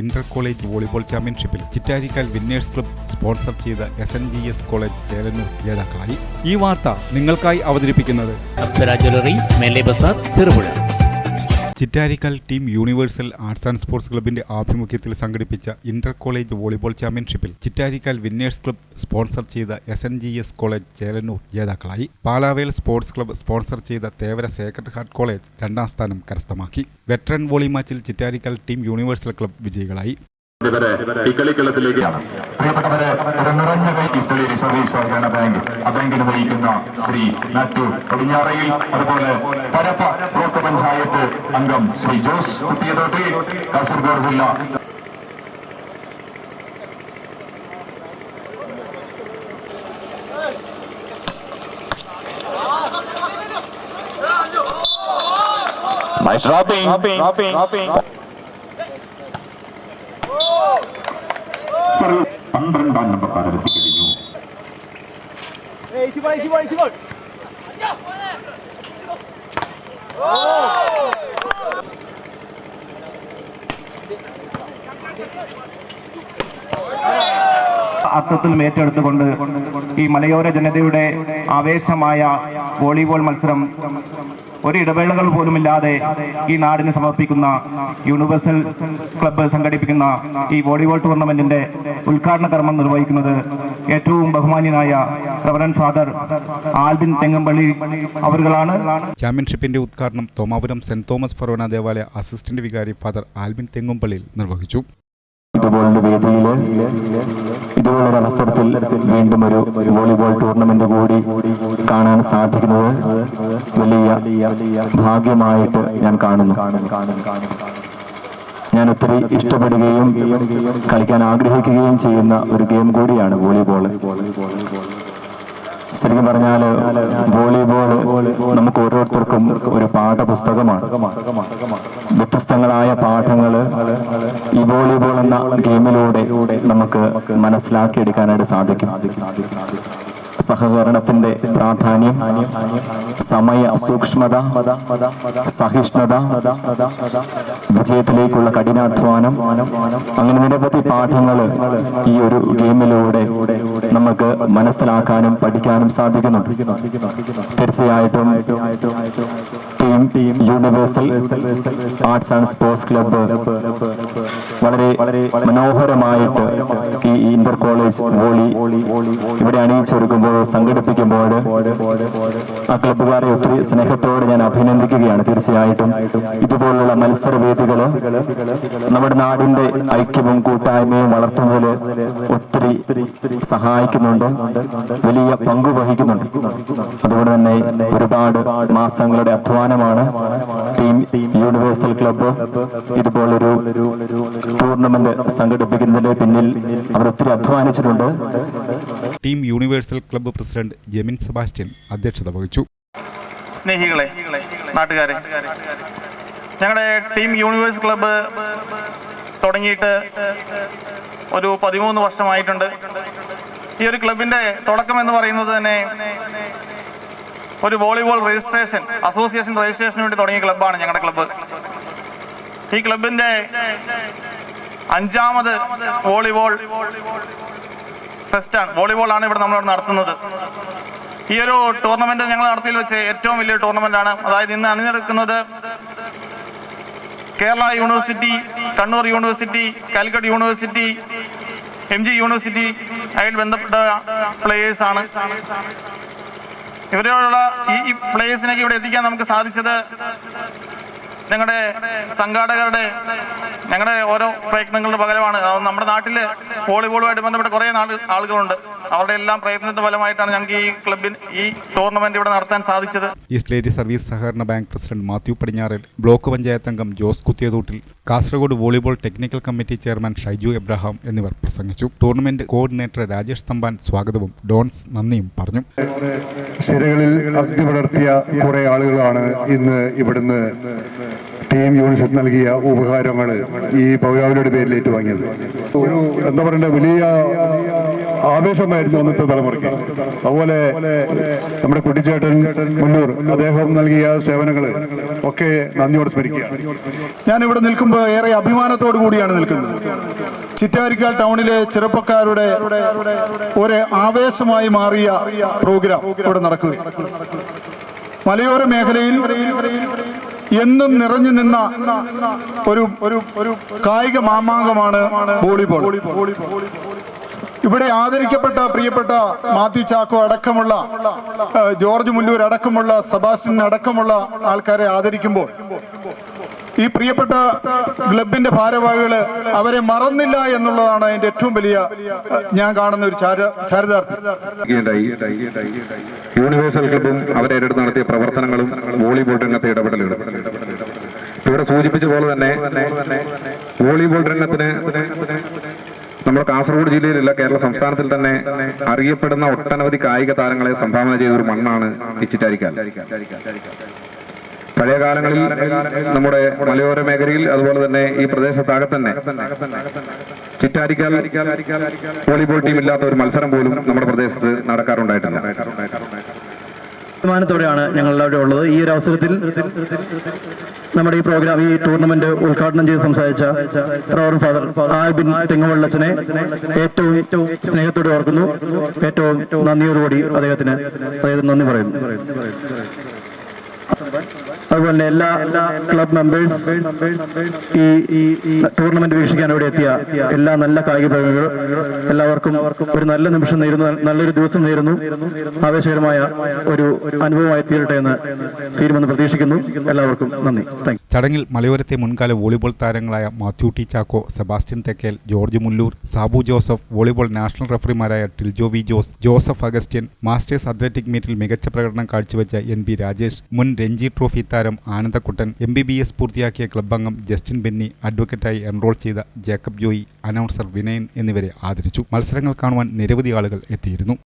Inter college volleyball ചാമ്പ്യൻഷിപ്പിൽ Chittarikkal winners club sponsor ചെയ്ത S N G S college Chelannur ജേതാക്കളായി. ഈ വാർത്ത നിങ്ങൾക്കായി അവതരിപ്പിക്കുന്നത് അപ്സര ജ്വല്ലറി മേലെ Bazar Cherupuzha. Chittarikkal team universal arts and sports ക്ലബിന്റെ ആഭിമുഖ്യത്തിൽ സംഘടിപ്പിച്ച ഇന്റർ കോളേജ് വോളിബോൾ ചാമ്പ്യൻഷിപ്പിൽ ചിറ്റാരിക്കൽ വിന്നേഴ്സ് ക്ലബ് സ്പോൺസർ ചെയ്ത S N G S college Chelannur ജേതാക്കളായി. പാലാവേൽ സ്പോർട്സ് ക്ലബ് സ്പോൺസർ ചെയ്ത തേവര സേക്രഡ് ഹാർട്ട് കോളേജ് രണ്ടാം സ്ഥാനം കരസ്ഥമാക്കി. വെറ്ററൻ വോളി മാച്ചിൽ ചിറ്റാരിക്കൽ ടീം യൂണിവേഴ്സൽ ക്ലബ് വിജയികളായി. ഇവരെ ഈ കളിക്കളത്തിലേക്കാണ് പ്രിയപ്പെട്ടവരെ ഒരു നിറഞ്ഞ കൈ ഇസ്തളി റിസർവീസ് സഹകരണ ബാങ്ക്. ആ ബാങ്കിന് വഹിക്കുന്ന ശ്രീ മാത്യു പടിഞ്ഞാറയിൽ അതുപോലെ പരപ്പ ബ്ലോക്ക് പഞ്ചായത്ത് അംഗം ശ്രീ ജോസ് കുത്തിയതോട്ടി കാസർഗോഡ് ജില്ല. Nice dropping. സർ അർത്ഥത്തിലും ഏറ്റെടുത്തുകൊണ്ട് ഈ മലയോര ജനതയുടെ ആവേശമായ വോളിബോൾ മത്സരം ഒരു ഇടവേളകൾ പോലുമില്ലാതെ ഈ നാടിന് സമർപ്പിക്കുന്ന യൂണിവേഴ്സൽ ക്ലബ്ബ് സംഘടിപ്പിക്കുന്ന ഈ വോളിബോൾ ടൂർണമെന്റിന്റെ ഉദ്ഘാടന കർമ്മം നിർവഹിക്കുന്നത് ഏറ്റവും ബഹുമാന്യനായ റവറൻ ഫാദർ ആൽബിൻ തെങ്ങമ്പള്ളി അവരുകളാണ്. ചാമ്പ്യൻഷിപ്പിന്റെ ഉദ്ഘാടനം തോമാപുരം സെന്റ് തോമസ് ഫറോന ദേവാലയ അസിസ്റ്റന്റ് വികാരി ഫാദർ ആൽബിൻ തെങ്ങുംപള്ളിയിൽ നിർവഹിച്ചു. ഇതുപോലുള്ള വേദിയിൽ ഇതുപോലൊരു അവസരത്തിൽ വീണ്ടും ഒരു വോളിബോൾ ടൂർണമെന്റ് കൂടി കാണാൻ സാധിക്കുന്നത് വലിയ ഭാഗ്യമായിട്ട് ഞാൻ കാണുന്നു. ഞാൻ ഒത്തിരി ഇഷ്ടപ്പെടുകയും കളിക്കാൻ ആഗ്രഹിക്കുകയും ചെയ്യുന്ന ഒരു ഗെയിം കൂടിയാണ് വോളിബോൾ ശരിക്കും പറഞ്ഞാൽ വോളിബോൾ നമുക്ക് ഓരോരുത്തർക്കും ഒരു പാഠപുസ്തകമാണ്. വ്യത്യസ്തങ്ങളായ പാഠങ്ങൾ ഈ വോളിബോൾ എന്ന ഗെയിമിലൂടെ നമുക്ക് മനസ്സിലാക്കിയെടുക്കാനായിട്ട് സാധിക്കും. സഹകരണത്തിന്റെ പ്രാധാന്യം സമയ സൂക്ഷ്മത സഹിഷ്ണുത വിജയത്തിലേക്കുള്ള കഠിനാധ്വാനം അങ്ങനെ നിരവധി പാഠങ്ങൾ ഈ ഒരു ഗെയിമിലൂടെ നമുക്ക് മനസ്സിലാക്കാനും പഠിക്കാനും സാധിക്കുന്നു തീർച്ചയായിട്ടും team universal arts and sports club വളരെ മനോഹരമായിട്ട് ഈ ഇന്റർ കോളേജ് വോളി ഇവിടെ അണിയിച്ചൊരുക്കുമ്പോൾ സംഘടിപ്പിക്കുമ്പോൾ ആ ക്ലബ്ബുകാരെ ഒത്തിരി സ്നേഹത്തോടെ ഞാൻ അഭിനന്ദിക്കുകയാണ് തീർച്ചയായിട്ടും. ഇതുപോലുള്ള മത്സരവേദികൾ നമ്മുടെ നാടിന്റെ ഐക്യവും കൂട്ടായ്മയും വളർത്തുന്നതിൽ ഒത്തിരി സഹായിക്കുന്നുണ്ട് വലിയ പങ്കു വഹിക്കുന്നുണ്ട്. അതുകൊണ്ട് തന്നെ ഒരുപാട് മാസങ്ങളുടെ അധ്വാനമാണ് ടീം യൂണിവേഴ്സൽ ക്ലബ്ബ്. ഇതുപോലൊരു ടൂർണമെന്റ് സംഘടിപ്പിക്കുന്നതിന് പിന്നിൽ അവർ ഒത്തിരി അധ്വാനിച്ചിട്ടുണ്ട്. Team universal club president Jemin Sebastian അധ്യക്ഷത വഹിച്ചു. സ്നേഹികളെ നാട്ടുകാരെ ഞങ്ങളുടെ ടീം യൂണിവേഴ്സ് ക്ലബ്ബ് തുടങ്ങിയിട്ട് ഒരു പതിമൂന്ന് വർഷമായിട്ടുണ്ട്. ഈ ഒരു ക്ലബിന്റെ തുടക്കം എന്ന് പറയുന്നത് തന്നെ ഒരു വോളിബോൾ രജിസ്ട്രേഷൻ അസോസിയേഷൻ രജിസ്ട്രേഷന് വേണ്ടി തുടങ്ങിയ ക്ലബ്ബാണ് ഞങ്ങളുടെ ക്ലബ്ബ് ഈ ക്ലബിന്റെ അഞ്ചാമത് വോളിബോൾ ഫെസ്റ്റാണ് വോളിബോളാണ് ഇവിടെ നമ്മളിവിടെ നടത്തുന്നത്. ഈ ഒരു ടൂർണമെന്റ് ഞങ്ങൾ നടത്തിയിൽ വെച്ച് ഏറ്റവും വലിയ ടൂർണമെന്റ് ആണ്. അതായത് ഇന്ന് അണിനിരക്കുന്നത് Kerala university Kannur university Calicut university M G university അതിൽ ബന്ധപ്പെട്ട പ്ലേയേഴ്സ് ആണ്. ഇവരോടുള്ള ഈ പ്ലേയേഴ്സിനൊക്കെ ഇവിടെ എത്തിക്കാൻ നമുക്ക് സാധിച്ചത് ഞങ്ങളുടെ സംഘാടകരുടെ ഞങ്ങളുടെ ഓരോ പ്രയത്നങ്ങളുടെ പകരമാണ്. നമ്മുടെ നാട്ടിൽ വോളിബോളുമായിട്ട് ബന്ധപ്പെട്ട കുറേ ആളുകളുണ്ട്. അവരുടെ എല്ലാം പ്രയത്നത്തിന്റെ ഫലമായിട്ടാണ് ഞങ്ങൾക്ക് ഈ ക്ലബിൻ ഈ ടൂർണമെന്റ് ഇവിടെ നടത്താൻ സാധിച്ചത്. ഈസ്റ്റ് ലേഡി സർവീസ് സഹകരണ ബാങ്ക് പ്രസിഡന്റ് മാത്യു പടിഞ്ഞാറിൽ ബ്ലോക്ക് പഞ്ചായത്ത് അംഗം Jose കുത്തിയതൂട്ടിൽ Kasaragod volleyball technical committee chairman Shaiju Abraham എന്നിവർ പ്രസംഗിച്ചു. ടൂർണമെന്റ് കോർഡിനേറ്റർ രാജേഷ് തമ്പാൻ സ്വാഗതവും ഡോൺസ് നന്ദിയും പറഞ്ഞു. സിരകളിൽ അഗ്നി പടർത്തിയ കുറെ ആളുകളാണ് ഇന്ന് ഇവിടുന്ന് ടീം യൂണിസെഫ് നൽകിയ ഉപകാരങ്ങൾ ഈ പൗരാവലിയുടെ പേരിൽ ഏറ്റുവാങ്ങിയത് ഒരു എന്താ പറയണ്ട വലിയ ആവേശമായിരുന്നു അന്നത്തെ തലമുറയ്ക്ക്. അതുപോലെ നമ്മുടെ കുട്ടിച്ചേട്ടൻ മുന്നൂർ അദ്ദേഹം നൽകിയ സേവനങ്ങൾ ഒക്കെ നന്ദിയോടെ സ്മരിക്കുക ഞാൻ ഇവിടെ നിൽക്കുമ്പോൾ ഏറെ അഭിമാനത്തോടു കൂടിയാണ് നിൽക്കുന്നത്. ചിറ്റാരിക്കാൽ ടൗണിലെ ചെറുപ്പക്കാരുടെ ഒരു ആവേശമായി മാറിയ പ്രോഗ്രാം ഇവിടെ നടക്കുക മലയോര മേഖലയിൽ എന്നും നിറഞ്ഞു നിന്ന ഒരു കായിക മാമാങ്കമാണ് വോളിബോൾ. ഇവിടെ ആദരിക്കപ്പെട്ട പ്രിയപ്പെട്ട മാത്യു ചാക്കോ അടക്കമുള്ള ജോർജ് മുല്ലൂർ അടക്കമുള്ള സബാസ്റ്റിൻ അടക്കമുള്ള ആൾക്കാരെ ആദരിക്കുമ്പോൾ ഈ പ്രിയപ്പെട്ട ക്ലബിന്റെ ഭാരവാഹികൾ അവരെ മറന്നില്ല എന്നുള്ളതാണ് അതിന്റെ ഏറ്റവും വലിയ ഞാൻ കാണുന്ന ഒരു ചാര ചാരിതാർത്ഥ്യം. യൂണിവേഴ്സൽ ക്ലബും അവരേറ്റെടുത്ത് നടത്തിയ പ്രവർത്തനങ്ങളും വോളിബോൾ രംഗത്തെ ഇടപെടലുകളും. ഇവിടെ സൂചിപ്പിച്ച പോലെ തന്നെ വോളിബോൾ രംഗത്തിന് നമ്മുടെ കാസർഗോഡ് ജില്ലയിലല്ല കേരള സംസ്ഥാനത്തിൽ തന്നെ അറിയപ്പെടുന്ന ഒട്ടനവധി കായിക താരങ്ങളെ സംഭാവന ചെയ്ത ഒരു മണ്ണാണ് ഇച്ചിറ്റാരിക്കാൽ. പഴയ കാലങ്ങളിൽ നമ്മുടെ മലയോര മേഖലയിൽ അതുപോലെ തന്നെ ഈ പ്രദേശത്താകെ തന്നെ ചിറ്റാരിക്കാൽ വോളിബോൾ ടീം ഇല്ലാത്ത ഒരു മത്സരം പോലും നമ്മുടെ പ്രദേശത്ത് നടക്കാറുണ്ടായിട്ടില്ല. തീരുമാനത്തോടെയാണ് ഞങ്ങൾ അവിടെ ഉള്ളത്. ഈ ഒരു അവസരത്തിൽ നമ്മുടെ ഈ പ്രോഗ്രാം ഈ ടൂർണമെന്റ് ഉദ്ഘാടനം ചെയ്ത് സംസാരിച്ച പ്രവർ ഫാദർ ആൽബിൻ തെങ്ങുവള്ളച്ചനെ ഏറ്റവും സ്നേഹത്തോടെ ഓർക്കുന്നു. ഏറ്റവും നന്ദിയോടുകൂടി അദ്ദേഹത്തിന് അദ്ദേഹത്തിന് നന്ദി പറയുന്നു. അതുപോലെ എല്ലാ ക്ലബ് മെമ്പേഴ്സ് ഈ ടൂർണമെന്റ് വീക്ഷിക്കാൻ ഇവിടെ എത്തിയ എല്ലാ നല്ല കായിക പ്രേമികൾ എല്ലാവർക്കും ഒരു നല്ല നിമിഷം നേരുന്നു നല്ലൊരു ദിവസം നേരുന്നു ആവേശകരമായ ഒരു അനുഭവമായി തീരട്ടെ എന്ന് തീരുമെന്ന് പ്രതീക്ഷിക്കുന്നു. എല്ലാവർക്കും നന്ദി. താങ്ക് ചടങ്ങിൽ മലയോരത്തെ മുൻകാല വോളിബോൾ താരങ്ങളായ Mathew T Chacko Sebastian Thekkel George Mullur Sabu Joseph volleyball national റഫറിമാരായ Tiljo V Jose Joseph Augustine masters athletic മീറ്റിൽ മികച്ച പ്രകടനം കാഴ്ചവെച്ച എൻ ബി രാജേഷ് മുൻ രഞ്ജി ട്രോഫി താരം Anandakuttan M B B S പൂർത്തിയാക്കിയ ക്ലബ് അംഗം ജസ്റ്റിൻ ബെന്നി അഡ്വക്കേറ്റായി എൻറോൾ ചെയ്ത ജേക്കബ് ജോയി അനൗൺസർ വിനയൻ എന്നിവരെ ആദരിച്ചു. മത്സരങ്ങൾ കാണുവാൻ നിരവധി ആളുകൾ എത്തിയിരുന്നു.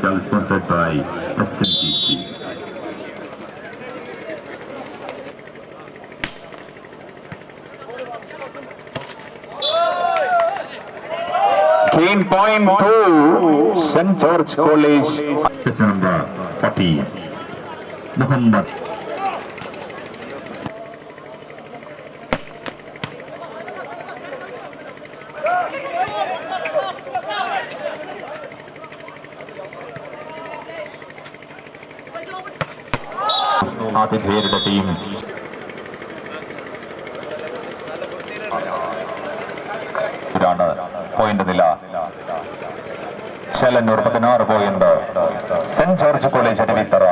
Club sponsored by SMGC. Gain point to St. George College. This number 40. Muhammad. ആതിഥേയരുടെ ടീം പോയിന്റ് നില. ശലന്നൂർ പതിനാറ് point saint George college Aruvithura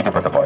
ഇരുപത് പോയിന്റ്